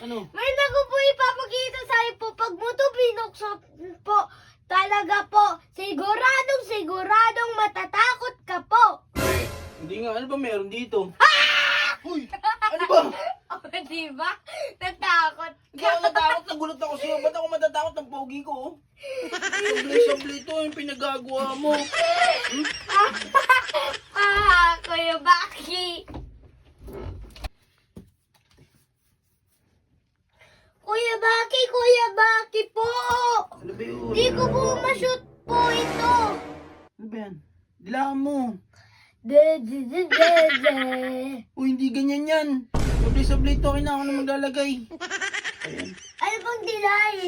Ano? May naku po ipapakita sa'yo po. Pag mo to binuksan po, talaga po, siguradong siguradong matatakot ka po. Hindi nga. Ano ba meron dito? Uy! Ano ba? O, di ba? Natakot Hindi ako natakot. Nagulat ako sa'yo. Ba't ako matatakot ng pogi ko? oh? Sabli-sabli ito yung pinagagawa mo. Ah, Kuya Baki. Kuya Baki, Kuya Baki po. Ano ba yun? Di ko po ma-shoot po ito. Ano ba yan? Dilaan mo. De, de, de, de, de. Uy, hindi ganyan yan. Sabli-sabli ito. Kailangan ko na maglalagay. Ayan. Ano bang delay?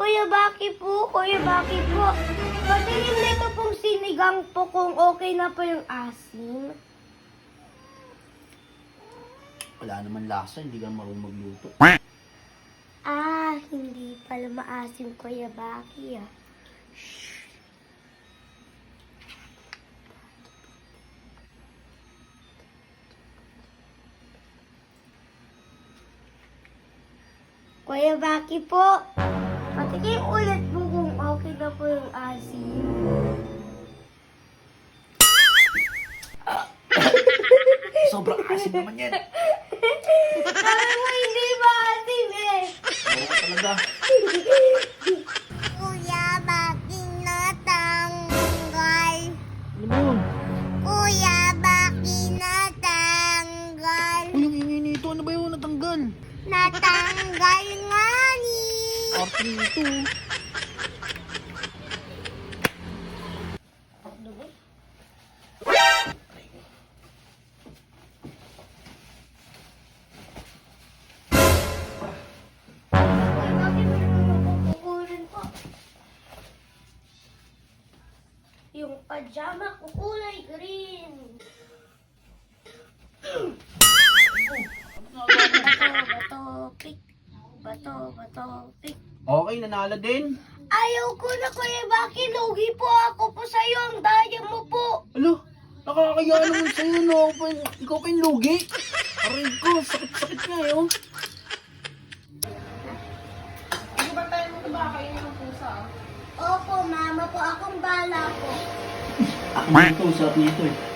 Kuya Baki po, Kuya Baki po. Patingin nito pong sinigang po kung okay na po yung asim. Wala naman lasa. Hindi ka marunong magluto. Maasim Kuya Baki ah. Kuya Baki po, patikim ulit po kung okay na po yung asim. Sobrang asim naman yan. Mo hindi maasim eh. Oo talaga. Yun? Natanggal. Nga ni. Po. Yung pajama ko kulay green. Bato, bato, pick. Okay, nanalo din. Ayaw ko na Kuya Baki, lugi po ako po sa'yo. Ang daya mo po. Alo, nakakaya naman no? Ako pa yung- Ikaw pa yung lugi. Aray ko, sakit-sakit nga yun. Hindi ba tayo magkabakain ng pusa? Opo, mama po. Akong bala po. Ako dito, sarap nito eh.